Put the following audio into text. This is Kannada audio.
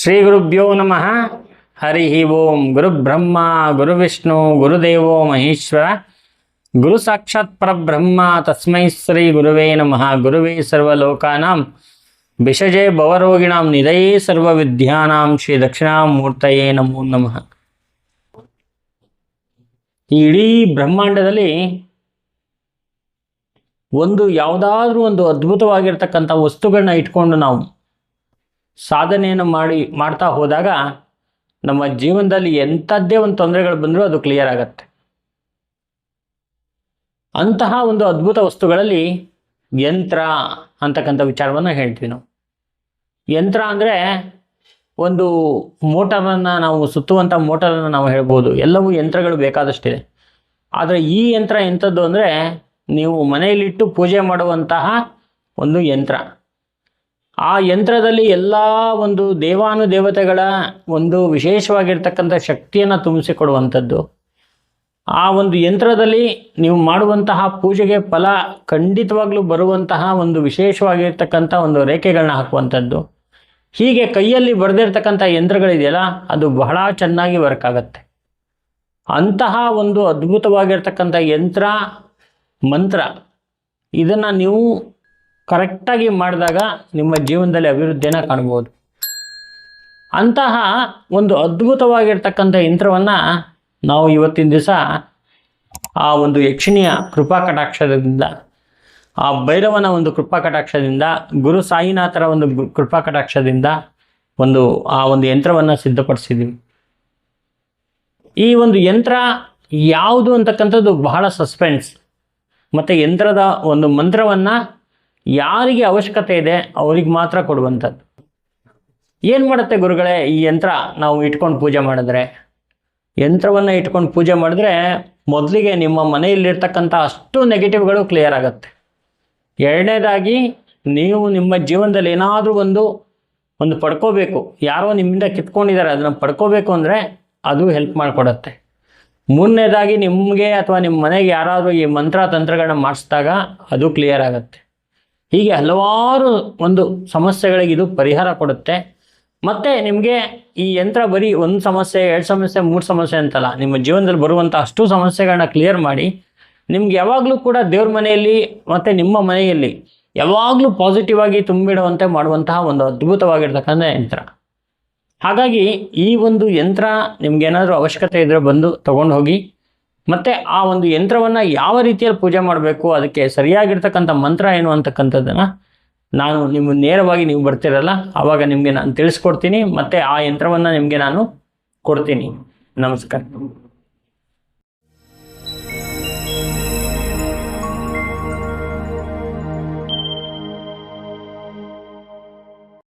ಶ್ರೀ ಗುರುಭ್ಯೋ ನಮಃ. ಹರಿ ಓಂ ಗುರುಬ್ರಹ್ಮ ಗುರುವಿಷ್ಣು ಗುರುದೇವೋ ಮಹೇಶ್ವರ. ಗುರು ಸಾಕ್ಷಾತ್ ಪರಬ್ರಹ್ಮ, ತಸ್ಮೈ ಶ್ರೀ ಗುರುವೇ ನಮಃ. ಗುರುವೇ ಸರ್ವಲೋಕಾನಾಂ ವಿಷಜೇ ಭವರೋಗಿಣಾಂ ನಿಧಯೇ ಸರ್ವವಿದ್ಯಾನಾಂ ಶ್ರೀ ದಕ್ಷಿಣಾಮೂರ್ತಯೇ ನಮೋ ನಮಃ. ಈ ಇಡೀ ಬ್ರಹ್ಮಾಂಡದಲ್ಲಿ ಒಂದು ಯಾವುದಾದ್ರೂ ಒಂದು ಅದ್ಭುತವಾಗಿರ್ತಕ್ಕಂಥ ವಸ್ತುಗಳನ್ನ ಇಟ್ಕೊಂಡು ನಾವು ಸಾಧನೆಯನ್ನು ಮಾಡಿ, ಮಾಡ್ತಾ ಹೋದಾಗ ನಮ್ಮ ಜೀವನದಲ್ಲಿ ಎಂಥದ್ದೇ ಒಂದು ತೊಂದರೆಗಳು ಬಂದರೂ ಅದು ಕ್ಲಿಯರ್ ಆಗತ್ತೆ. ಅಂತಹ ಒಂದು ಅದ್ಭುತ ವಸ್ತುಗಳಲ್ಲಿ ಯಂತ್ರ ಅಂತಕ್ಕಂಥ ವಿಚಾರವನ್ನು ಹೇಳ್ತೀವಿ ನಾವು. ಯಂತ್ರ ಅಂದರೆ ಒಂದು ಮೋಟರನ್ನು ನಾವು ಸುತ್ತುವಂಥ ಮೋಟರನ್ನು ನಾವು ಹೇಳ್ಬೋದು. ಎಲ್ಲವೂ ಯಂತ್ರಗಳು ಬೇಕಾದಷ್ಟಿದೆ. ಆದರೆ ಈ ಯಂತ್ರ ಎಂಥದ್ದು ಅಂದರೆ ನೀವು ಮನೆಯಲ್ಲಿಟ್ಟು ಪೂಜೆ ಮಾಡುವಂತಹ ಒಂದು ಯಂತ್ರ. ಆ ಯಂತ್ರದಲ್ಲಿ ಎಲ್ಲ ಒಂದು ದೇವಾನುದೇವತೆಗಳ ಒಂದು ವಿಶೇಷವಾಗಿರ್ತಕ್ಕಂಥ ಶಕ್ತಿಯನ್ನು ತುಂಬಿಸಿಕೊಡುವಂಥದ್ದು. ಆ ಒಂದು ಯಂತ್ರದಲ್ಲಿ ನೀವು ಮಾಡುವಂತಹ ಪೂಜೆಗೆ ಫಲ ಖಂಡಿತವಾಗ್ಲೂ ಬರುವಂತಹ ಒಂದು ವಿಶೇಷವಾಗಿರ್ತಕ್ಕಂಥ ಒಂದು ರೇಖೆಗಳನ್ನ ಹಾಕುವಂಥದ್ದು. ಹೀಗೆ ಕೈಯಲ್ಲಿ ಬರೆದಿರ್ತಕ್ಕಂಥ ಯಂತ್ರಗಳಿದೆಯಲ್ಲ, ಅದು ಬಹಳ ಚೆನ್ನಾಗಿ ವರ್ಕ್ ಆಗುತ್ತೆ. ಅಂತಹ ಒಂದು ಅದ್ಭುತವಾಗಿರ್ತಕ್ಕಂಥ ಯಂತ್ರ, ಮಂತ್ರ, ಇದನ್ನು ನೀವು ಕರೆಕ್ಟಾಗಿ ಮಾಡಿದಾಗ ನಿಮ್ಮ ಜೀವನದಲ್ಲಿ ಅಭಿವೃದ್ಧಿಯನ್ನು ಕಾಣ್ಬೋದು. ಅಂತಹ ಒಂದು ಅದ್ಭುತವಾಗಿರ್ತಕ್ಕಂಥ ಯಂತ್ರವನ್ನು ನಾವು ಇವತ್ತಿನ ದಿವಸ ಆ ಒಂದು ಯಕ್ಷಿಣಿಯ ಕೃಪಾ ಕಟಾಕ್ಷದಿಂದ, ಆ ಭೈರವನ ಒಂದು ಕೃಪಾ ಕಟಾಕ್ಷದಿಂದ, ಗುರು ಸಾಯಿನಾಥರ ಒಂದು ಕೃಪಾ ಕಟಾಕ್ಷದಿಂದ ಒಂದು ಆ ಒಂದು ಯಂತ್ರವನ್ನು ಸಿದ್ಧಪಡಿಸಿದ್ದೀವಿ ಈ ಒಂದು ಯಂತ್ರ ಯಾವುದು ಅಂತಕ್ಕಂಥದ್ದು ಬಹಳ ಸಸ್ಪೆನ್ಸ್ ಮತ್ತು ಯಂತ್ರದ ಒಂದು ಮಂತ್ರವನ್ನು ಯಾರಿಗೆ ಅವಶ್ಯಕತೆ ಇದೆ ಅವ್ರಿಗೆ ಮಾತ್ರ ಕೊಡುವಂಥದ್ದು. ಏನು ಮಾಡುತ್ತೆ ಗುರುಗಳೇ, ಈ ಯಂತ್ರ ನಾವು ಇಟ್ಕೊಂಡು ಪೂಜೆ ಮಾಡಿದ್ರೆ? ಯಂತ್ರವನ್ನು ಇಟ್ಕೊಂಡು ಪೂಜೆ ಮಾಡಿದ್ರೆ ಮೊದಲಿಗೆ ನಿಮ್ಮ ಮನೆಯಲ್ಲಿರ್ತಕ್ಕಂಥ ಅಷ್ಟು ನೆಗೆಟಿವ್ಗಳು ಕ್ಲಿಯರ್ ಆಗುತ್ತೆ. ಎರಡನೇದಾಗಿ, ನೀವು ನಿಮ್ಮ ಜೀವನದಲ್ಲಿ ಏನಾದರೂ ಒಂದು ಒಂದು ಪಡ್ಕೋಬೇಕು. ಯಾರೋ ನಿಮ್ಮಿಂದ ಕಿತ್ಕೊಂಡಿದ್ದಾರೆ, ಅದನ್ನು ಪಡ್ಕೋಬೇಕು ಅಂದರೆ ಅದು ಹೆಲ್ಪ್ ಮಾಡಿಕೊಡತ್ತೆ. ಮೂರನೇದಾಗಿ, ನಿಮಗೆ ಅಥವಾ ನಿಮ್ಮ ಮನೆಗೆ ಯಾರಾದರೂ ಈ ಮಂತ್ರ ತಂತ್ರಗಳನ್ನ ಮಾಡಿಸಿದಾಗ ಅದು ಕ್ಲಿಯರ್ ಆಗುತ್ತೆ. ಹೀಗೆ ಹಲವಾರು ಒಂದು ಸಮಸ್ಯೆಗಳಿಗೆ ಇದು ಪರಿಹಾರ ಕೊಡುತ್ತೆ. ಮತ್ತು ನಿಮಗೆ ಈ ಯಂತ್ರ ಬರೀ ಒಂದು ಸಮಸ್ಯೆ, ಎರಡು ಸಮಸ್ಯೆ, ಮೂರು ಸಮಸ್ಯೆ ಅಂತಲ್ಲ, ನಿಮ್ಮ ಜೀವನದಲ್ಲಿ ಬರುವಂಥ ಅಷ್ಟು ಸಮಸ್ಯೆಗಳನ್ನ ಕ್ಲಿಯರ್ ಮಾಡಿ, ನಿಮ್ಗೆ ಯಾವಾಗಲೂ ಕೂಡ ದೇವ್ರ ಮನೆಯಲ್ಲಿ ಮತ್ತು ನಿಮ್ಮ ಮನೆಯಲ್ಲಿ ಯಾವಾಗಲೂ ಪಾಸಿಟಿವ್ ಆಗಿ ತುಂಬಿಡುವಂತೆ ಮಾಡುವಂತಹ ಒಂದು ಅದ್ಭುತವಾಗಿರ್ತಕ್ಕಂಥ ಯಂತ್ರ. ಹಾಗಾಗಿ ಈ ಒಂದು ಯಂತ್ರ ನಿಮ್ಗೇನಾದರೂ ಅವಶ್ಯಕತೆ ಇದ್ದರೆ ಬಂದು ತೊಗೊಂಡು ಹೋಗಿ ಮತ್ತು ಆ ಒಂದು ಯಂತ್ರವನ್ನು ಯಾವ ರೀತಿಯಲ್ಲಿ ಪೂಜೆ ಮಾಡಬೇಕು, ಅದಕ್ಕೆ ಸರಿಯಾಗಿರ್ತಕ್ಕಂಥ ಮಂತ್ರ ಏನು ಅಂತಕ್ಕಂಥದ್ದನ್ನು ನಾನು ನಿಮ್ಮ ನೇರವಾಗಿ ನೀವು ಬರ್ತಿರಲ್ಲ ಆವಾಗ ನಿಮಗೆ ನಾನು ತಿಳಿಸ್ಕೊಡ್ತೀನಿ, ಮತ್ತು ಆ ಯಂತ್ರವನ್ನು ನಿಮಗೆ ನಾನು ಕೊಡ್ತೀನಿ. ನಮಸ್ಕಾರ.